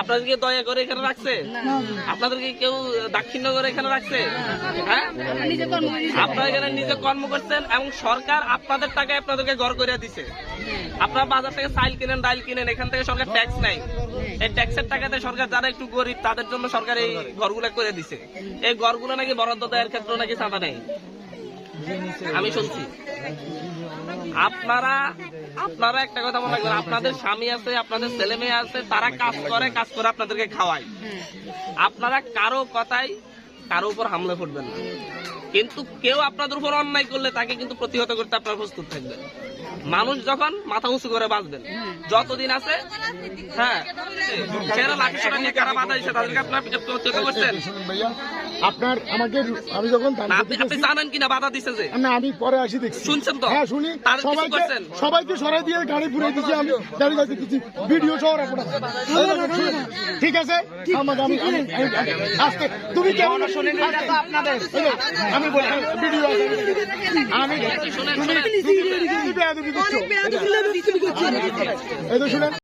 আপনাদেরকে দয়া করে এখানে রাখছে? আপনাদেরকে কেউ দাক্ষিণ্য করে এখানে রাখছে? হ্যাঁ? আপনারা এখানে নিজে কর্ম করছেন এবং সরকার আপনাদের টাকায় আপনাদেরকে ঘর করে দিছে। আপনারা বাজার থেকে চাইল কিনেন ডাইল কিনেন এখান থেকে সরকার ট্যাক্স নেয়। এই ট্যাক্সের টাকাতে সরকার যারা একটু গরিব তাদের জন্য সরকার এই ঘরগুলো করে দিছে। এই ঘরগুলো নাকি বরাদ্দ দেওয়ার ক্ষেত্রে নাকি চাঁদা নেই। আমি শুনছি। আপনারা আপনারা একটা কথা মনে রাখবেন, আপনাদের স্বামী আছে, আপনাদের ছেলে মেয়ে আছে, তারা কাজ করে কাজ করে আপনাদেরকে খাওয়ায়। আপনারা কারও কথাই কারও উপর হামলা করবেন না কিন্তু কেউ আপনাদের উপর অন্যায় করলে তাকে কিন্তু প্রতিহত করতে আপনারা প্রস্তুত থাকবেন মানুষ যখন মাথা উঁচু করে বাঁচবেন যতদিন আছে হ্যাঁ সেরা লাঠি সোটা নিয়ে কারা বাধা দিচ্ছে তাদেরকে আপনার প্রতিহত করছেন আপনার আমাকে আমি যখন আপনি জানেন কিনা বাধা দিচ্ছে যে না আমি পরে আসি দেখছি শুনছেন তো? হ্যাঁ শুনি সবাইকে করছেন? সবাইকে সরাই দিয়ে গাড়ি পুরে দিচ্ছি আমি গাড়ি গাড়ি দিচ্ছি ভিডিও সহ ঠিক আছে আমাকে আমি আমি- আমি- আমি- আস্তে তুমি কেমন শুনে আমি বলি ভিডিও আছে আমি তুমি তুমি বেয়াদবি করছ এই তো শুনেন